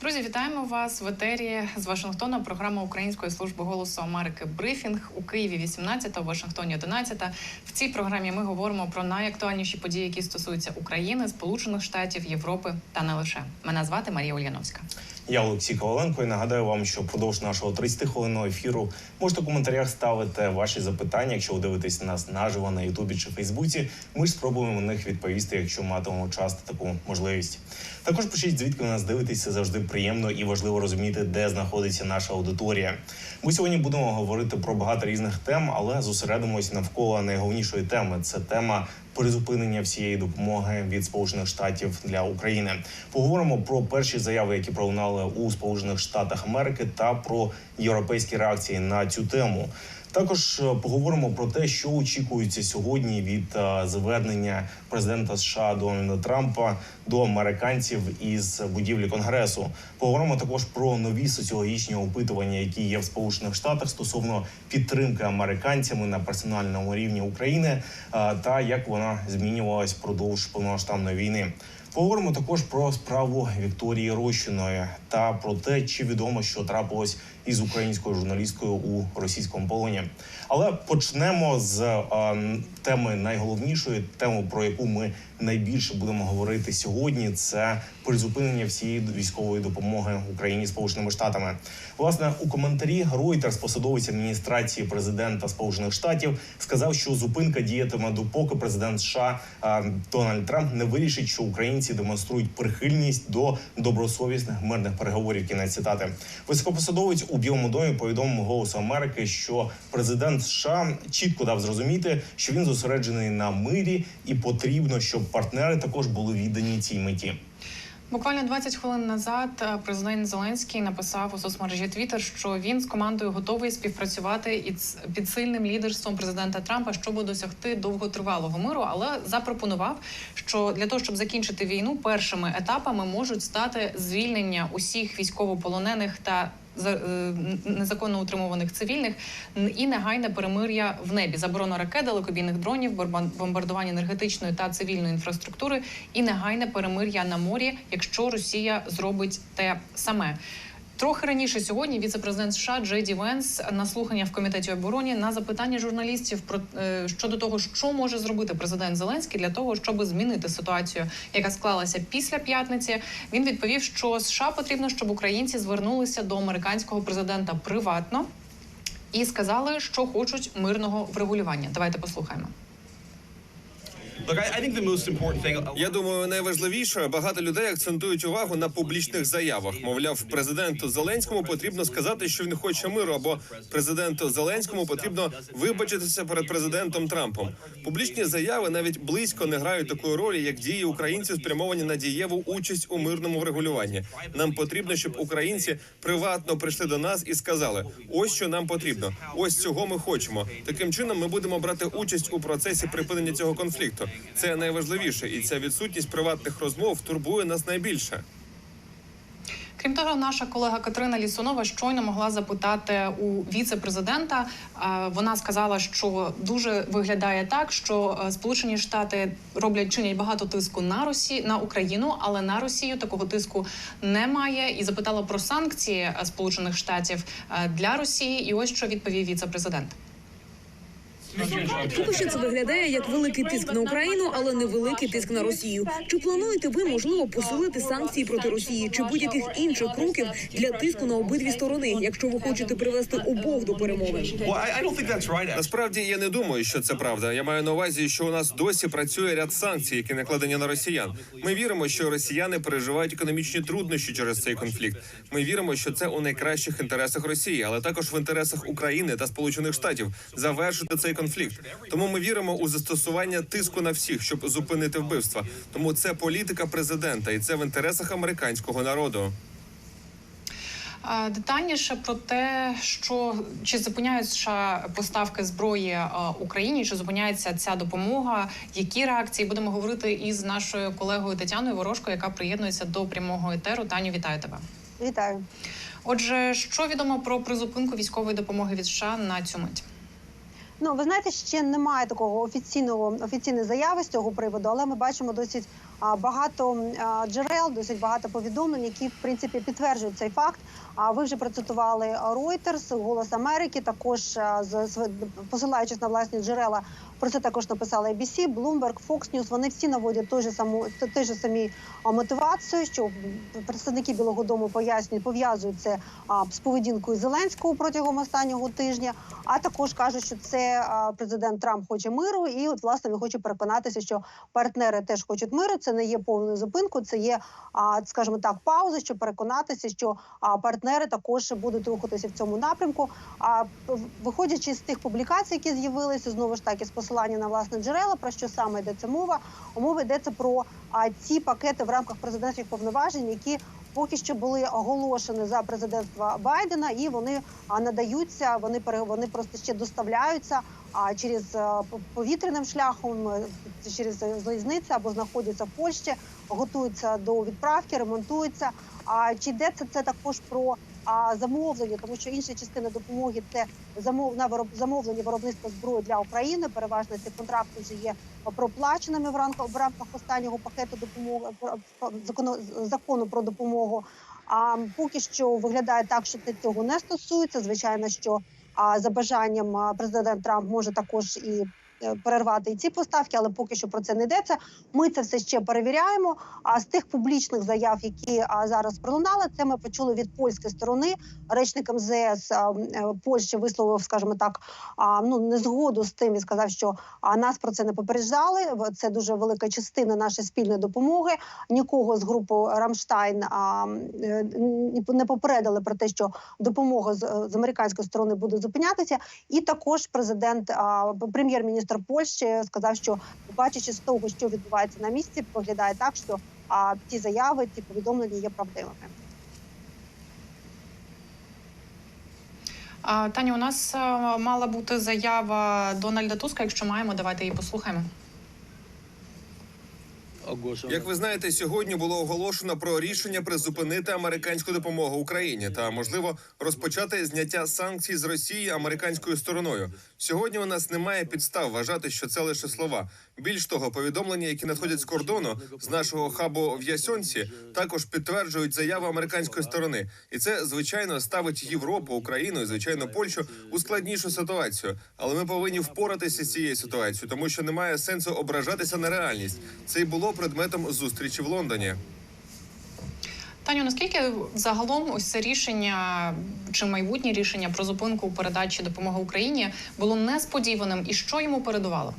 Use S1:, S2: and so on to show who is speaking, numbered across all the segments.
S1: Друзі, вітаємо вас в етері з Вашингтона. Програма Української служби голосу Америки Брифінг у Києві 18, у Вашингтоні 11. В цій програмі ми говоримо про найактуальніші події, які стосуються України, Сполучених Штатів, Європи та не лише. Мене звати Марія Ульяновська.
S2: Я Олексій Коваленко і нагадаю вам, що впродовж нашого 30 хвилинного ефіру можете в коментарях ставити ваші запитання, якщо ви дивитесь нас наживо на Ютубі чи Фейсбуці. Ми ж спробуємо на них відповісти, якщо матимемо час та таку можливість. Також пишіть, звідки ви нас дивитесь. Це завжди приємно і важливо розуміти, де знаходиться наша аудиторія. Ми сьогодні будемо говорити про багато різних тем, але зосередимось навколо найголовнішої теми. Це тема призупинення всієї допомоги від Сполучених Штатів для України. Поговоримо про перші заяви, які пролунали у Сполучених Штатах Америки, та про європейські реакції на цю тему. Також е, поговоримо про те, що очікується сьогодні від е, звернення президента США Дональда Трампа до американців із будівлі конгресу. Поговоримо також про нові соціологічні опитування, які є в Сполучених Штатах стосовно підтримки американцями на персональному рівні України е, та як вона змінювалась впродовж повномасштабної війни. Поговоримо також про справу Вікторії Рощиної та про те, чи відомо, що трапилось із українською журналісткою у російському полоні. Але почнемо з е, теми найголовнішої, теми про яку ми найбільше будемо говорити сьогодні. Це призупинення всієї військової допомоги Україні Сполученими Штатами. Власне, у коментарі Reuters, посадовець адміністрації президента Сполучених Штатів, сказав, що зупинка діятиме допоки президент США е, Дональд Трамп не вирішить, що українці демонструють прихильність до добросовісних мирних переговорів. Кінець цитати високопосадовець у Білому домі повідомив голосу Америки, що президент США чітко дав зрозуміти, що він зосереджений на мирі, і потрібно, щоб партнери також були віддані цій меті.
S1: Буквально 20 хвилин назад е, президент Зеленський написав у соцмережі Twitter, що він з командою готовий співпрацювати із під сильним лідерством президента Трампа, щоб досягти довготривалого миру, але запропонував, що для того, щоб закінчити війну, першими етапами можуть стати звільнення усіх військовополонених та незаконно утримуваних цивільних і негайне перемир'я в небі, заборона ракет, далекобійних дронів, бомбардування енергетичної та цивільної інфраструктури і негайне перемир'я на морі, якщо Росія зробить те саме. Трохи раніше сьогодні віце-президент США Джей Венс на слухання в комітеті оборони на запитання журналістів про е, щодо того, що може зробити президент Зеленський для того, щоб змінити ситуацію, яка склалася після п'ятниці. Він відповів, що США потрібно, щоб українці звернулися до американського президента приватно і сказали, що хочуть мирного врегулювання. Давайте послухаємо.
S3: Я думаю, найважливіше багато людей акцентують увагу на публічних заявах. Мовляв, президенту Зеленському потрібно сказати, що він хоче миру, або президенту Зеленському потрібно вибачитися перед президентом Трампом. Публічні заяви навіть близько не грають такої ролі, як дії українців спрямовані на дієву участь у мирному врегулюванні. Нам потрібно, щоб українці приватно прийшли до нас і сказали: ось що нам потрібно, ось цього ми хочемо. Таким чином, ми будемо брати участь у процесі припинення цього конфлікту. Це найважливіше, і ця відсутність приватних розмов турбує нас найбільше.
S1: Крім того, наша колега Катерина Лісунова щойно могла запитати у віце-президента. Вона сказала, що дуже виглядає так, що е, Сполучені Штати роблять чинять багато тиску на Росію на Україну, але на Росію такого тиску немає. І запитала про санкції е, Сполучених Штатів е, для Росії. І ось що відповів віце-президент.
S4: Поки що це виглядає як великий тиск на Україну, але не великий тиск на Росію. Чи плануєте ви можливо посилити санкції проти Росії чи будь-яких інших кроків для тиску на обидві сторони, якщо ви хочете привести обох до перемови?
S5: Well, I, I don't think that's right.
S3: Насправді я не думаю, що це правда. Я маю на увазі, що у нас досі працює ряд санкцій, які накладені на росіян. Ми віримо, що росіяни переживають економічні труднощі через цей конфлікт. Ми віримо, що це у найкращих інтересах Росії, але також в інтересах України та Сполучених Штатів завершити цей конфлікт. Тому ми віримо у застосування тиску на всіх, щоб зупинити вбивства. Тому це політика президента, і це в інтересах американського народу.
S1: Детальніше про те, що чи зупиняють США поставки зброї Україні, чи зупиняється ця допомога, які реакції будемо говорити із нашою колегою Тетяною Ворожко, яка приєднується до прямого етеру. Таню, вітаю тебе.
S6: Вітаю.
S1: Отже, що відомо про призупинку військової допомоги від США на цю мить?
S6: Ну ви знаєте, ще немає такого офіційного офіційної заяви з цього приводу, але ми бачимо досить багато джерел, досить багато повідомлень, які в принципі підтверджують цей факт. А ви вже процитували Reuters, Голос Америки. Також з- посилаючись на власні джерела, про це також написали ABC, Bloomberg, Fox News. Вони всі наводять той же саму той же самі мотивацію, що представники Білого Дому пояснюють, пов'язують це з поведінкою Зеленського протягом останнього тижня. А також кажуть, що це президент Трамп хоче миру, і от власне він хоче переконатися, що партнери теж хочуть миру. Це не є повною зупинкою, це є, скажімо так, пауза, щоб переконатися, що партнери також будуть рухатися в цьому напрямку. А виходячи з тих публікацій, які з'явилися, знову ж таки з посилання на власне джерела, про що саме йдеться мова? Мова йдеться про а, ці пакети в рамках президентських повноважень, які поки що були оголошені за президентства Байдена, і вони надаються. Вони вони просто ще доставляються а через е, повітряним шляхом, е, через залізницю або знаходяться в Польщі, готуються до відправки, ремонтуються. А чи йдеться це також про а, замовлення, тому що інша частина допомоги це замов на вироб замовлення виробництва зброї для України. Переважно ці контракти вже є проплаченими в рамках в рамках останнього пакету допомоги закону закону про допомогу. А поки що виглядає так, що це цього не стосується. Звичайно, що а за бажанням президент Трамп може також і перервати і ці поставки, але поки що про це не йдеться. Ми це все ще перевіряємо. А з тих публічних заяв, які зараз пролунали, це ми почули від польської сторони. Речник МЗС е, Польщі висловив, скажімо так, а, ну незгоду з тим і сказав, що нас про це не попереджали. Це дуже велика частина нашої спільної допомоги. Нікого з групи Рамштайн е, не попередили про те, що допомога з, американської сторони буде зупинятися. І також президент, а, прем'єр-міністр Польщі сказав, що бачачи з того, що відбувається на місці, виглядає так, що а, ті заяви, ті повідомлення є правдивими.
S1: Таня, у нас е, мала бути заява Дональда Туска. Якщо маємо, давайте її послухаємо.
S3: Як ви знаєте, сьогодні було оголошено про рішення призупинити американську допомогу Україні та можливо розпочати зняття санкцій з Росії американською стороною. Сьогодні у нас немає підстав вважати, що це лише слова. Більш того, повідомлення, які надходять з кордону з нашого хабу в Ясьонці, також підтверджують заяву американської сторони, і це звичайно ставить Європу, Україну і звичайно Польщу у складнішу ситуацію. Але ми повинні впоратися з цією ситуацією, тому що немає сенсу ображатися на реальність. Це й було предметом зустрічі в Лондоні.
S1: Таню, наскільки загалом ось це рішення чи майбутнє рішення про зупинку передачі допомоги Україні було несподіваним і що йому передувало?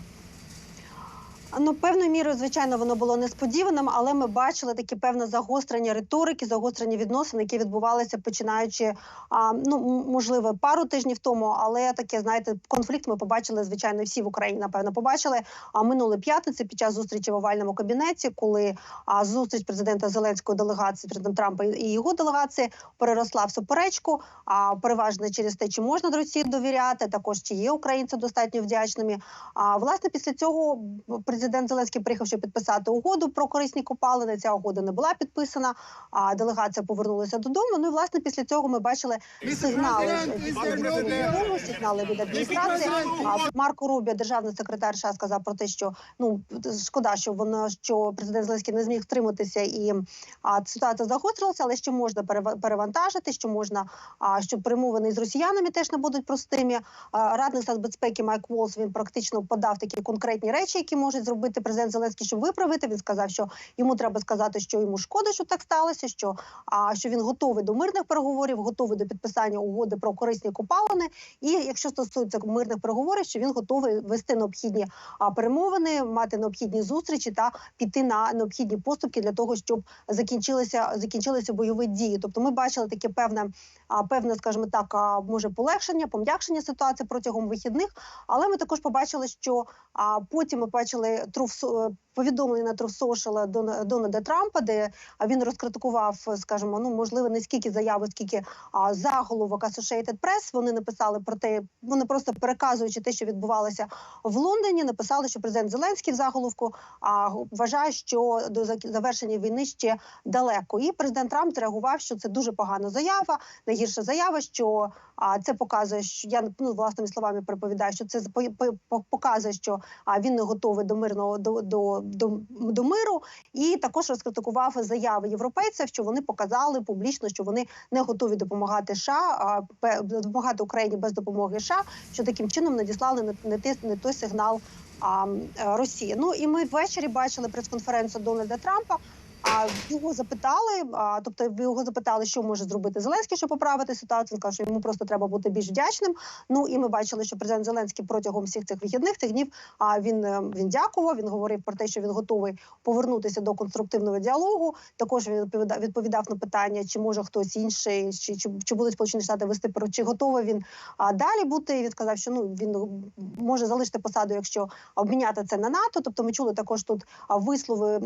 S6: Ну, певною мірою, звичайно, воно було несподіваним, але ми бачили таке певне загострення риторики, загострення відносин, які відбувалися починаючи а, ну можливо пару тижнів тому. Але таке, знаєте, конфлікт ми побачили звичайно всі в Україні. Напевно, побачили. А минулої п'ятниці під час зустрічі в овальному кабінеті, коли а, зустріч президента Зеленської делегації, президента Трампа і його делегації переросла в суперечку. А переважно через те, чи можна до Росії довіряти, також чи є українці достатньо вдячними. А власне після цього президент Зеленський приїхав, щоб підписати угоду про корисні копалини. Ця угода не була підписана. А делегація повернулася додому. Ну і власне після цього ми бачили сигнали сигнали від адміністрації. Марко Рубі, державний секретар США, сказав про те, що ну шкода, що воно що президент Зеленський не зміг втриматися і а, ситуація загострилася, але що можна перевантажити, що можна а, що перемовини з росіянами теж не будуть простими. А, Радник з безпеки Майк Волс він практично подав такі конкретні речі, які можуть зробити президент Зеленський, щоб виправити. Він сказав, що йому треба сказати, що йому шкода, що так сталося. Що а що він готовий до мирних переговорів, готовий до підписання угоди про корисні копалини. І якщо стосується мирних переговорів, що він готовий вести необхідні а, перемовини, мати необхідні зустрічі та піти на необхідні поступки для того, щоб закінчилися закінчилися бойові дії. Тобто, ми бачили таке певне, певне, скажімо так, може полегшення, пом'якшення ситуації протягом вихідних. Але ми також побачили, що потім ми бачили труф повідомлення на Truth Social Дона- Дональда Трампа, де він розкритикував, скажімо, ну можливо, не скільки заяви, скільки а, заголовок Associated Press. Вони написали про те, вони просто переказуючи те, що відбувалося в Лондоні, написали, що президент Зеленський в заголовку а, вважає, що до завершення війни ще далеко. І президент Трамп зреагував, що це дуже погана заява, найгірша заява, що а, це показує, що я ну власними словами переповідаю, що це по- по- показує, що а, він не готовий до мирних мирного до, до, до, до миру, і також розкритикував заяви європейців, що вони показали публічно, що вони не готові допомагати США, а допомагати Україні без допомоги США, що таким чином надіслали не, не, те- не той сигнал а, Росії. Ну і ми ввечері бачили прес-конференцію Дональда Трампа. Його запитали, а, тобто його запитали, що може зробити Зеленський, щоб поправити ситуацію. Він каже, що йому просто треба бути більш вдячним. Ну і ми бачили, що президент Зеленський протягом всіх цих вихідних цих днів а він, е, він дякував. Він говорив про те, що він готовий повернутися до конструктивного діалогу. Також він відповідав, відповідав на питання, чи може хтось інший, чи, чи, чи будуть Сполучені Штати вести про чи готовий він а, далі бути. Він сказав, що ну він може залишити посаду, якщо обміняти це на НАТО. Тобто, ми чули також тут а, вислови,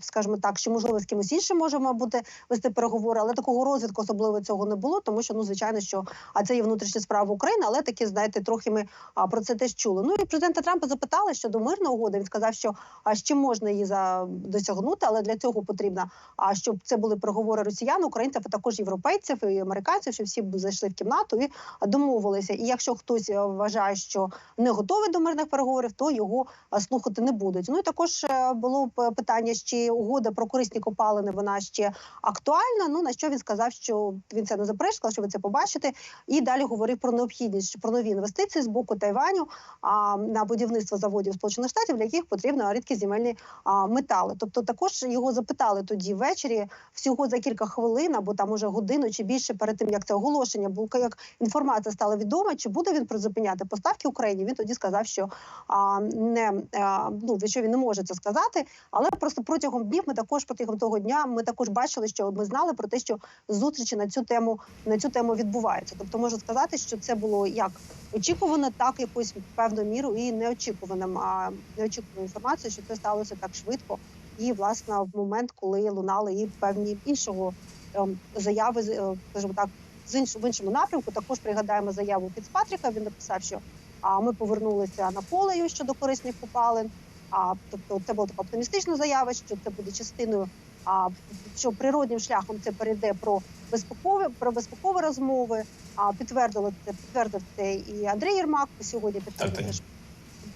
S6: скажімо так, що можливо з кимось іншим можемо бути вести переговори, але такого розвитку особливо цього не було, тому що ну звичайно, що а це є внутрішні справи України, але такі знаєте, трохи ми а, про це теж чули. Ну і президента Трампа запитали щодо мирної угоди. Він сказав, що а ще можна її за досягнути, але для цього потрібно, а щоб це були переговори росіян, українців, а також європейців і американців, щоб всі зайшли в кімнату і домовилися. І якщо хтось е, вважає, що не готовий до мирних переговорів, то його слухати не будуть. Ну і також е, було питання, чи угода про корисні копалини вона ще актуальна. Ну на що він сказав, що він це не заперечив, сказав, що ви це побачите. І далі говорив про необхідність про нові інвестиції з боку Тайваню а, на будівництво заводів Сполучених Штатів, для яких потрібно рідкі земельні а, метали. Тобто, також його запитали тоді ввечері, всього за кілька хвилин або там уже годину чи більше перед тим, як це оголошення було як інформація стала відома, чи буде він призупиняти поставки Україні. Він тоді сказав, що а, не а, ну що він не може це сказати. Але просто протягом днів ми також протягом того дня ми також бачили, що ми знали про те, що зустрічі на цю тему на цю тему відбуваються. Тобто можу сказати, що це було як очікувано, так якусь певну міру і неочікуваним. А неочікуваною інформацією, що це сталося так швидко. І власне в момент, коли лунали і певні іншого ем, заяви, е, скажімо так, з інш, в іншому напрямку. Також пригадаємо заяву Фіцпатріка. Він написав, що а ми повернулися на полею щодо корисних копалин. А тобто, це була така оптимістична заява, що це буде частиною. А що природнім шляхом це перейде про безпекові про безпекові розмови. А підтвердило це підтвердив це і Андрій Єрмак. Сьогодні підтвердив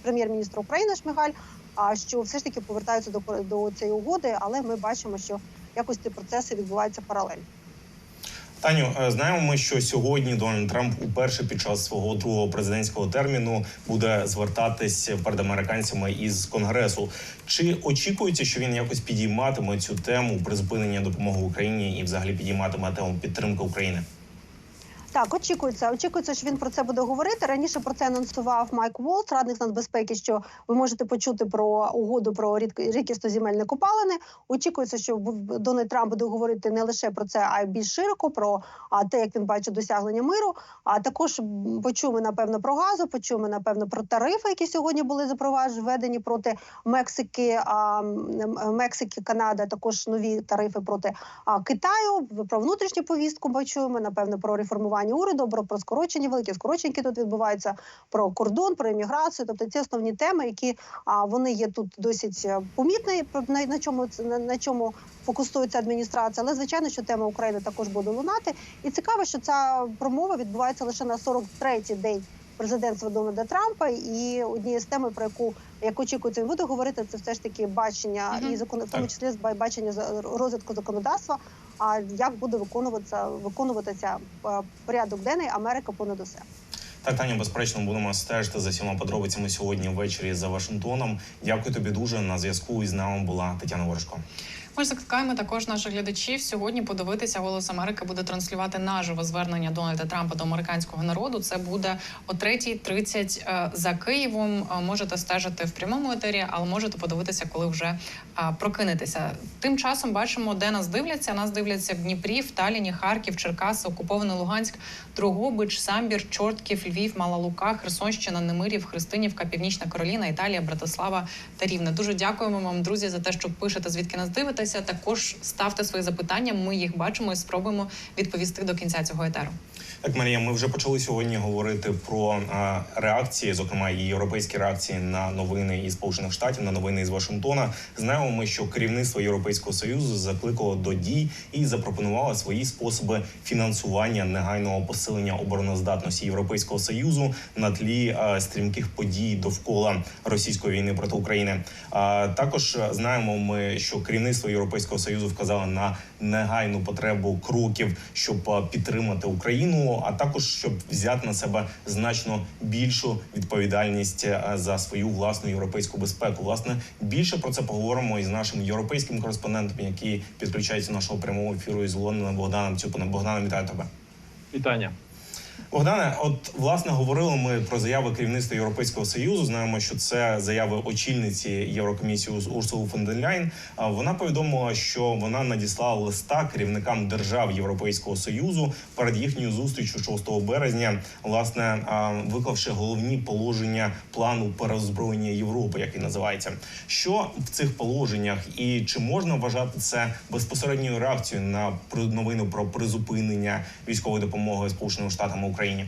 S6: прем'єр-міністр України Шмигаль. А що все ж таки повертаються до до цієї угоди, але ми бачимо, що якось ці процеси відбуваються паралельно.
S2: Таню, е, знаємо ми, що сьогодні Дональд Трамп уперше під час свого другого президентського терміну буде звертатись перед американцями із конгресу. Чи очікується, що він якось підійматиме цю тему призупинення допомоги Україні і взагалі підійматиме тему підтримки України?
S6: Так, очікується. Очікується, що він про це буде говорити. Раніше про це анонсував Майк Волт, радник нацбезпеки. Що ви можете почути про угоду про рідкісноземельні копалини. Очікується, що Дональд Трамп буде говорити не лише про це, а й більш широко про те, як він бачить досягнення миру. А також почуємо напевно про газу, почуємо напевно про тарифи, які сьогодні були запроваджені введені проти Мексики, а, Мексики, Канада. Також нові тарифи проти Китаю. Про внутрішню повістку почуємо. Напевно, про реформування уряду, про, про скорочення, великі скорочення, тут відбуваються, про кордон, про імміграцію. Тобто ці основні теми, які а, вони є тут досить е, помітні. На, на чому на, на чому фокусується адміністрація. Але звичайно, що тема України також буде лунати. І цікаво, що ця промова відбувається лише на 43-й день. Президентства Дональда Трампа і однією з тем, про яку як очікується, він буде говорити, це все ж таки бачення і закон, в тому числі з бачення розвитку законодавства. А як буде виконуватися виконуватися е, порядок денний Америка понад усе?
S2: Так, Таню, безперечно, будемо стежити за всіма подробицями сьогодні ввечері за Вашингтоном. Дякую тобі дуже. На зв'язку із нами була Тетяна Ворожко.
S1: Ми закликаємо також наших глядачів сьогодні подивитися. Голос Америки буде транслювати наживо звернення Дональда Трампа до американського народу. Це буде о 3.30 е, за Києвом. Е, Можете стежити в прямому етері, але можете подивитися, коли вже е, прокинетеся. Тим часом бачимо, де нас дивляться. Нас дивляться в Дніпрі, в Таліні, Харків, Черкаси, окупований Луганськ, Другобич, Самбір, Чортків, Львів, Мала Лука, Херсонщина, Немирів, Христинівка, Північна Кароліна, Італія, Братислава та Рівне. Дуже дякуємо вам, друзі, за те, що пишете, звідки нас дивитесь. Долучайтеся, також ставте свої запитання. Ми їх бачимо і спробуємо відповісти до кінця цього етеру.
S2: Так, Марія, ми вже почали сьогодні говорити про реакції, зокрема і європейські реакції на новини із Сполучених Штатів, на новини із Вашингтона. Знаємо ми, що керівництво Європейського союзу закликало до дій і запропонувало свої способи фінансування негайного посилення обороноздатності Європейського союзу на тлі стрімких подій довкола російської війни проти України. А також знаємо ми, що керівництво Європейського союзу вказало на негайну потребу кроків, щоб підтримати Україну, а також щоб взяти на себе значно більшу відповідальність за свою власну європейську безпеку. Власне, більше про це поговоримо із нашим європейським кореспондентом, який підключається до нашого прямого ефіру із Лондона Богданом Цюпином. Богдан, вітаю тебе.
S7: Вітання.
S2: Богдане, от власне говорили ми про заяви керівництва Європейського союзу. Знаємо, що це заяви очільниці Єврокомісії Урсулу фон дер Ляйн. Вона повідомила, що вона надіслала листа керівникам держав Європейського союзу перед їхньою зустрічю 6 березня, власне виклавши головні положення плану переозброєння Європи, який називається. Що в цих положеннях, і чи можна вважати це безпосередньою реакцією на новину про призупинення військової допомоги Сполученим Штатам Україні?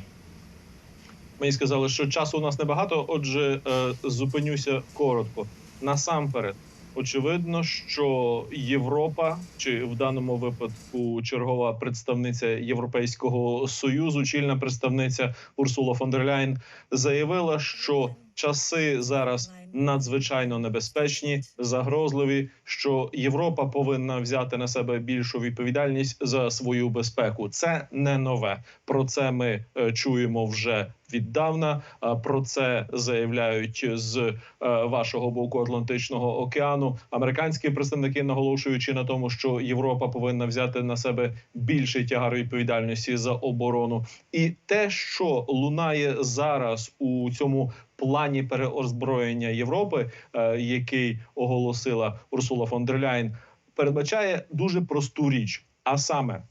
S7: Мені сказали, що часу у нас небагато, отже, е, зупинюся коротко. Насамперед, очевидно, що Європа, чи в даному випадку чергова представниця Європейського союзу, чільна представниця Урсула фон дер Ляйн, заявила, що часи зараз надзвичайно небезпечні, загрозливі. Що Європа повинна взяти на себе більшу відповідальність за свою безпеку. Це не нове. Про це ми е, чуємо вже віддавна. Про це заявляють з е, вашого боку Атлантичного океану. Американські представники наголошуючи на тому, що Європа повинна взяти на себе більший тягар відповідальності за оборону, і те, що лунає зараз у цьому плані переозброєння Європи, е, який оголосила Урсула фон дер Ляйн, передбачає дуже просту річ, а саме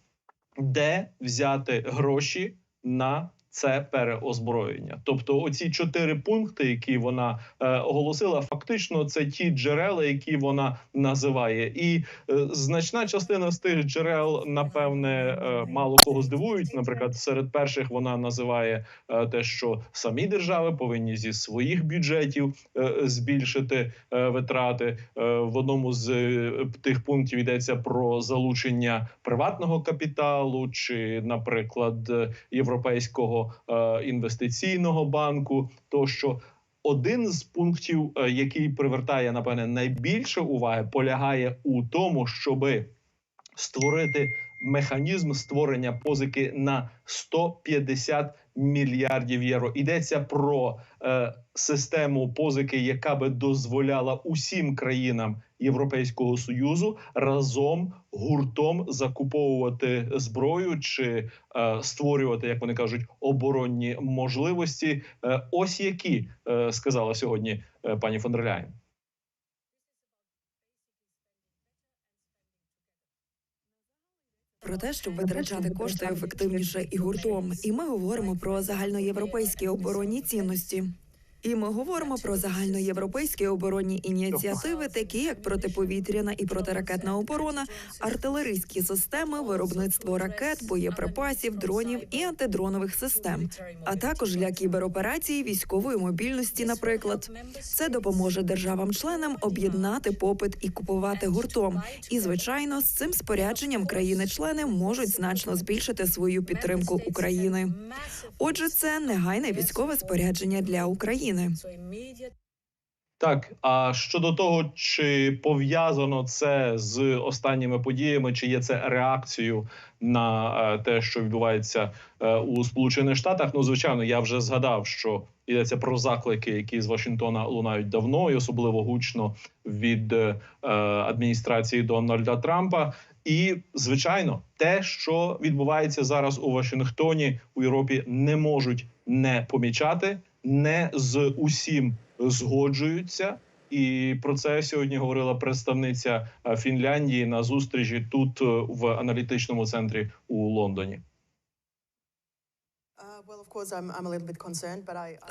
S7: де взяти гроші на це переозброєння. Тобто, оці чотири пункти, які вона е, оголосила, фактично це ті джерела, які вона називає, і е, значна частина з тих джерел, напевне, е, мало кого здивують. Наприклад, серед перших вона називає е, те, що самі держави повинні зі своїх бюджетів е, збільшити е, витрати. Е, В одному з е, тих пунктів йдеться про залучення приватного капіталу, чи, наприклад, е, європейського е, інвестиційного банку. Тощо один з пунктів, е, який привертає напевне найбільше уваги, полягає у тому, щоби створити механізм створення позики на 150 мільярдів євро. Йдеться про е, систему позики, яка би дозволяла усім країнам Європейського союзу разом гуртом закуповувати зброю чи е, створювати, як вони кажуть, оборонні можливості. Е, ось які е, сказала сьогодні е, пані фон дер Ляйн.
S8: Про те, щоб витрачати кошти ефективніше і гуртом, і ми говоримо про загальноєвропейські оборонні цінності. І ми говоримо про загальноєвропейські оборонні ініціативи, такі як протиповітряна і протиракетна оборона, артилерійські системи, виробництво ракет, боєприпасів, дронів і антидронових систем, а також для кібероперацій, військової мобільності. Наприклад, це допоможе державам-членам об'єднати попит і купувати гуртом. І звичайно, з цим спорядженням країни-члени можуть значно збільшити свою підтримку України. Отже, це негайне військове спорядження для України.
S7: Так, а щодо того, чи пов'язано це з останніми подіями, чи є це реакцією на е, те, що відбувається е, у Сполучених Штатах? Ну, звичайно, я вже згадав, що йдеться про заклики, які з Вашингтона лунають давно, і особливо гучно від е, адміністрації Дональда Трампа. І звичайно, те, що відбувається зараз у Вашингтоні у Європі, не можуть не помічати, не з усім згоджуються. І про це сьогодні говорила представниця е, Фінляндії на зустрічі тут е, в аналітичному центрі у Лондоні.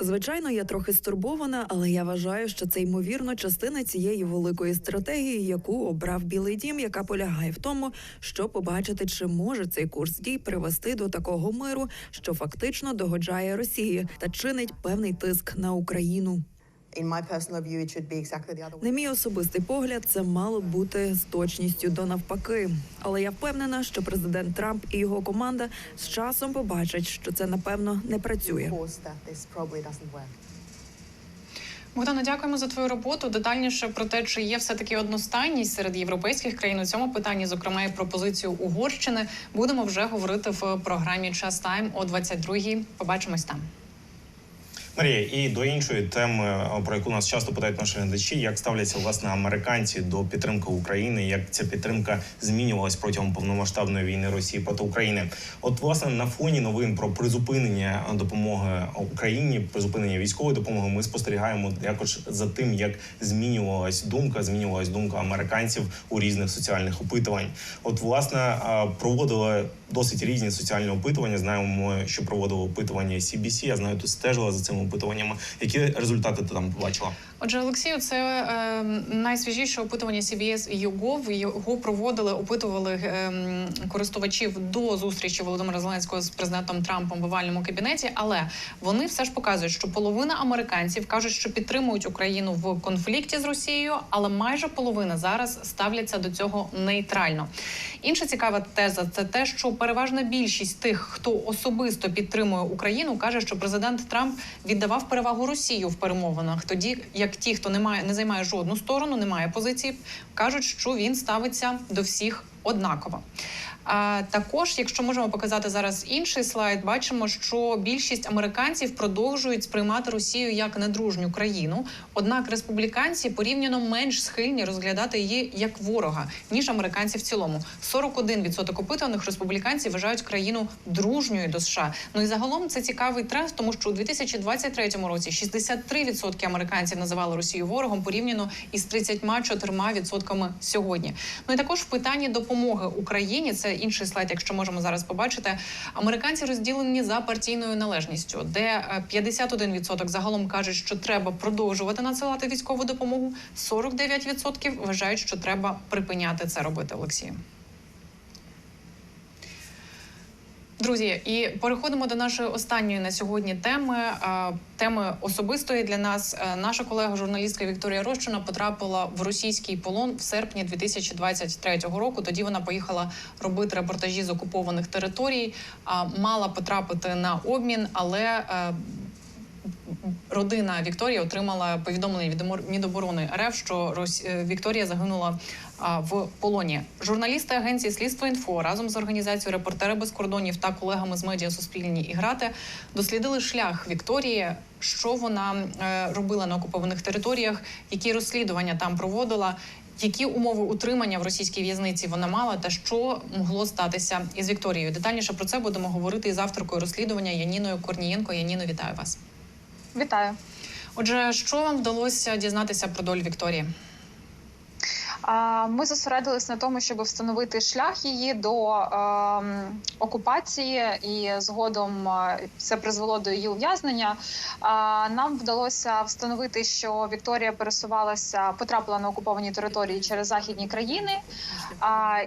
S8: Звичайно, я трохи стурбована, але я вважаю, що це ймовірно частина цієї великої стратегії, яку обрав Білий Дім, яка полягає в тому, щоб побачити, чи може цей курс дій привести до такого миру, що фактично догоджає Росії та чинить певний тиск на Україну. На мій особистий погляд, це мало б бути з точністю до навпаки. Але я впевнена, що президент Трамп і його команда з часом побачать, що це напевно не працює.
S1: Богдана, дякуємо за твою роботу. Детальніше про те, чи є все таки одностайність серед європейських країн у цьому питанні, зокрема і про позицію Угорщини, будемо вже говорити в програмі Час Тайм о 22-й. Побачимось там.
S2: Марія, і до іншої теми, про яку нас часто питають наші глядачі, як ставляться власне американці до підтримки України, як ця підтримка змінювалась протягом повномасштабної війни Росії проти України. От власне на фоні новин про призупинення допомоги Україні, призупинення військової допомоги, ми спостерігаємо також за тим, як змінювалась думка, змінювалась думка американців у різних соціальних опитувань. От власне проводили досить різні соціальні опитування. Знаємо, що проводили опитування CBC, Я знаю, тут стежила за цими опитуваннями. Які результати ти там побачила?
S1: Отже, Олексію, це е, найсвіжіше опитування CBS YouGov. Його проводили, опитували е, користувачів до зустрічі Володимира Зеленського з президентом Трампом в овальному кабінеті. Але вони все ж показують, що половина американців кажуть, що підтримують Україну в конфлікті з Росією, але майже половина зараз ставляться до цього нейтрально. Інша цікава теза це те, що переважна більшість тих, хто особисто підтримує Україну, каже, що президент Трамп віддавав перевагу Росію в перемовинах, тоді як ті, хто не має не займає жодну сторону, не має позиції, кажуть, що він ставиться до всіх однаково. А також, якщо можемо показати зараз інший слайд, бачимо, що більшість американців продовжують сприймати Росію як недружню країну. Однак республіканці порівняно менш схильні розглядати її як ворога ніж американці в цілому. 41% опитаних республіканців вважають країну дружньою до США. Ну і загалом це цікавий тренд, тому що у 2023 році 63% американців називали Росію ворогом порівняно із 34% сьогодні. Ну і також в питанні допомоги Україні це інший слайд, якщо можемо зараз побачити. Американці розділені за партійною належністю, де е, 51% загалом кажуть, що треба продовжувати надсилати військову допомогу. 49% вважають, що треба припиняти це робити. Олексію. Друзі, і переходимо до нашої останньої на сьогодні теми. Теми особистої для нас. Е, Наша колега журналістка Вікторія Рощина потрапила в російський полон в серпні 2023 року. Тоді вона поїхала робити репортажі з окупованих територій. Мала потрапити на обмін, але е, родина Вікторії отримала повідомлення від Міноборони РФ, що е, Вікторія загинула в полоні. Журналісти агенції Слідство інфо разом з організацією Репортери без кордонів та колегами з медіа Суспільні і грати дослідили шлях Вікторії, що вона е, робила на окупованих територіях, які розслідування там проводила. Які умови утримання в російській в'язниці вона мала, та що могло статися із Вікторією? Детальніше про це будемо говорити із авторкою розслідування Яніною Корнієнко. Яніно, вітаю вас.
S9: Вітаю.
S1: Отже, що вам вдалося дізнатися про долю Вікторії?
S9: Ми зосередились на тому, щоб встановити шлях її до ем, окупації, і згодом е, це призвело до її ув'язнення. Нам вдалося встановити, що Вікторія пересувалася, потрапила на окуповані території через західні країни,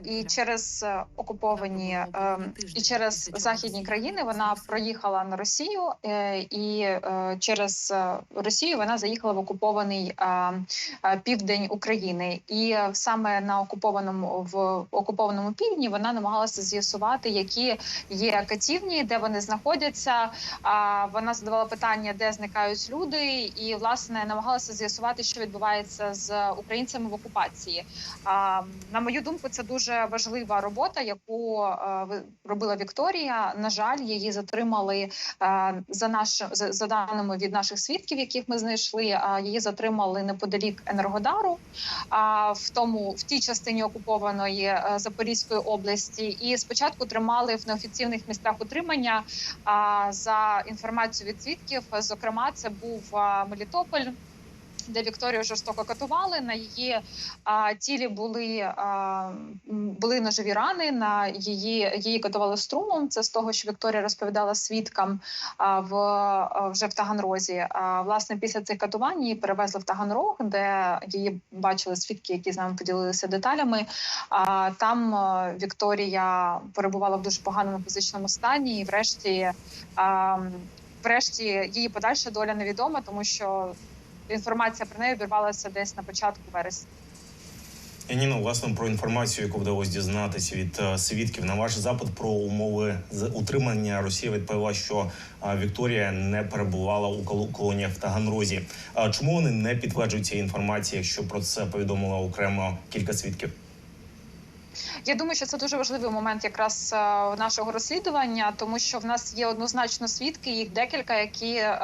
S9: і через е, окуповані ем, і через західні країни вона проїхала на Росію, е, і через Росію вона заїхала в окупований е, е, південь України. І саме на окупованому в окупованому півдні вона намагалася з'ясувати, які є катівні, де вони знаходяться. А вона задавала питання, де зникають люди, і власне намагалася з'ясувати, що відбувається з українцями в окупації. А на мою думку, це дуже важлива робота, яку е, робила Вікторія. На жаль, її затримали е, за наш за даними від наших свідків, яких ми знайшли. А її затримали неподалік Енергодару, а в тому в тій частині окупованої е, Запорізької області. І спочатку тримали в неофіційних місцях утримання. А за інформацією від свідків, зокрема, це був Мелітополь. Де Вікторію жорстоко катували. На її а, тілі були, а, були ножові рани. На її її катували струмом. Це з того, що Вікторія розповідала свідкам а, в а, вже в Таганрозі. А, власне, після цих катувань її перевезли в Таганрог, де її бачили свідки, які з нами поділилися деталями. А там а, Вікторія перебувала в дуже поганому фізичному стані, і врешті. А, Врешті її подальша доля невідома, тому що інформація про неї обірвалася десь на початку вересня.
S2: Яніно, власне, про інформацію, яку вдалося дізнатися від е, свідків на ваш запит про умови утримання, Росія відповіла, що е, Вікторія не перебувала у кол- колоніях в Таганрозі. Чому вони не підтверджують цієї інформації, якщо про це повідомило окремо кілька свідків?
S9: Я думаю, що це дуже важливий момент якраз е, нашого розслідування, тому що в нас є однозначно свідки, їх декілька, які е,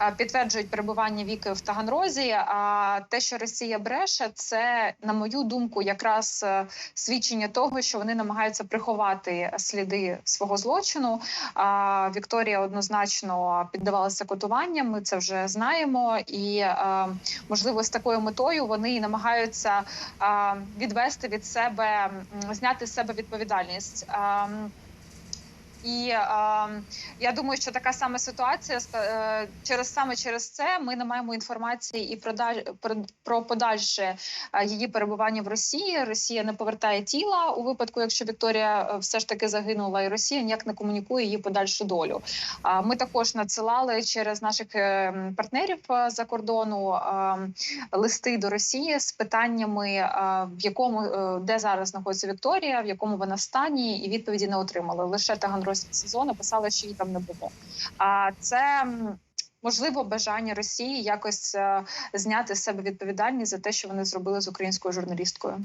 S9: е, підтверджують перебування віки в Таганрозі. А те, що Росія бреше, це на мою думку, якраз свідчення того, що вони намагаються приховати сліди свого злочину. А Вікторія однозначно піддавалася катуванням. Ми це вже знаємо, і можливо з такою метою вони намагаються відвести від себе, зняти з себе відповідальність. І а, я думаю, що така сама ситуація е, через саме через це ми не маємо інформації і про про, про подальше е, її перебування в Росії. Росія не повертає тіла у випадку, якщо Вікторія е, все ж таки загинула, і Росія ніяк не комунікує її подальшу долю. А ми також надсилали через наших е, партнерів е, за кордону е, листи до Росії з питаннями, е, в якому е, де зараз знаходиться Вікторія, в якому вона стані, і відповіді не отримали. Лише Таганрозький сезон написали, що її там не було. А це. Можливо, бажання Росії якось е, зняти з себе відповідальність за те, що вони зробили з українською журналісткою.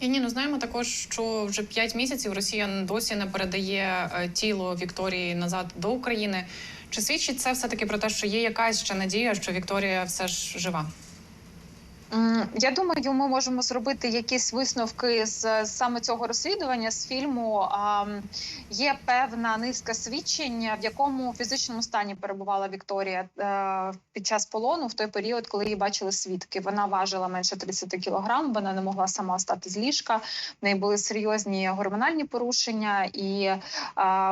S1: І ні, ну знаємо також, що вже 5 місяців Росія досі не передає е, тіло Вікторії назад до України. Чи свідчить це все таки про те, що є якась ще надія, що Вікторія все ж жива?
S9: Я думаю, ми можемо зробити якісь висновки з саме цього розслідування з фільму. Є певна низка свідчень, в якому фізичному стані перебувала Вікторія е, під час полону в той період, коли її бачили свідки. Вона важила менше 30 кілограм, вона не могла сама встати з ліжка. В неї були серйозні гормональні порушення, і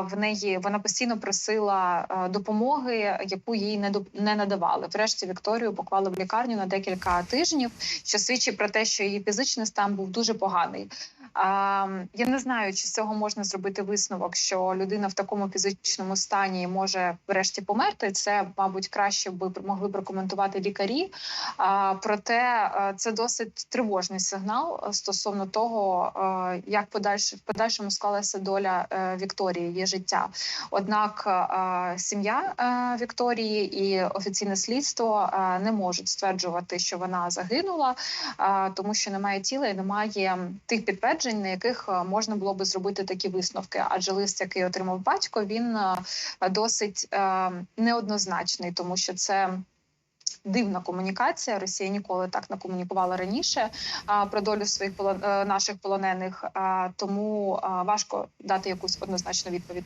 S9: в неї вона постійно просила е, допомоги, яку їй не надавали. Врешті Вікторію поклали в лікарню на декілька тижнів, що свідчить про те, що її фізичний стан був дуже поганий. Я не знаю, чи з цього можна зробити висновок, що людина в такому фізичному стані може врешті померти. Це, мабуть, краще би могли прокоментувати лікарі. А, проте е, це досить тривожний сигнал е, стосовно того, е, як подальше в подальшому склалася доля Вікторії, її життя. Однак сім'я Вікторії і офіційне слідство не можуть стверджувати, що вона загинула, е, тому що немає тіла і немає тих підтверджень, на яких е, можна було би зробити такі висновки. Адже лист, який отримав батько, він е, досить е, неоднозначний, тому що це. Дивна комунікація. Росія ніколи так не комунікувала раніше а, про долю своїх полон... наших полонених. А, тому а, важко дати якусь однозначну відповідь.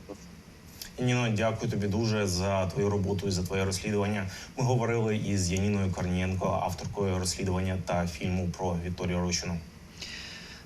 S2: Ніно, дякую тобі дуже за твою роботу і за твоє розслідування. Ми говорили із Яніною Корнієнко, авторкою розслідування та фільму про Вікторію Рощину.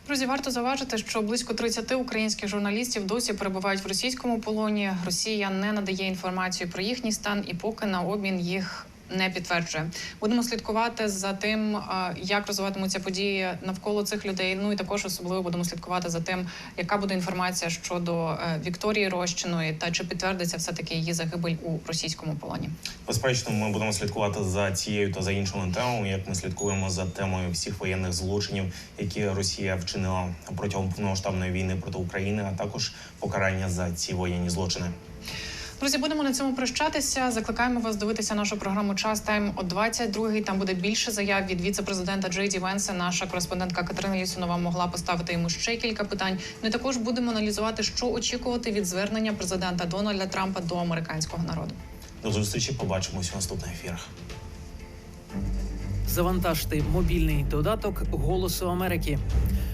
S1: Друзі, варто зауважити, що близько 30 українських журналістів досі перебувають в російському полоні. Росія не надає інформацію про їхній стан і поки на обмін їх не підтверджує. Будемо слідкувати за тим, як розвиватимуться події навколо цих людей. Ну і також особливо будемо слідкувати за тим, яка буде інформація щодо е, Вікторії Рощиної та чи підтвердиться все таки її загибель у російському полоні.
S2: Безперечно, ми будемо слідкувати за цією та за іншими темами, як ми слідкуємо за темою всіх воєнних злочинів, які Росія вчинила протягом повномасштабної війни проти України, а також покарання за ці воєнні злочини.
S1: Друзі, будемо на цьому прощатися. Закликаємо вас дивитися нашу програму Час Тайм о 22-й. Там буде більше заяв від віце-президента Джей Ді Венса. Наша кореспондентка Катерина Лісунова могла поставити йому ще кілька питань. Ми також будемо аналізувати, що очікувати від звернення президента Дональда Трампа до американського народу.
S2: До зустрічі побачимося у наступних ефірах.
S10: Завантажте мобільний додаток Голосу Америки.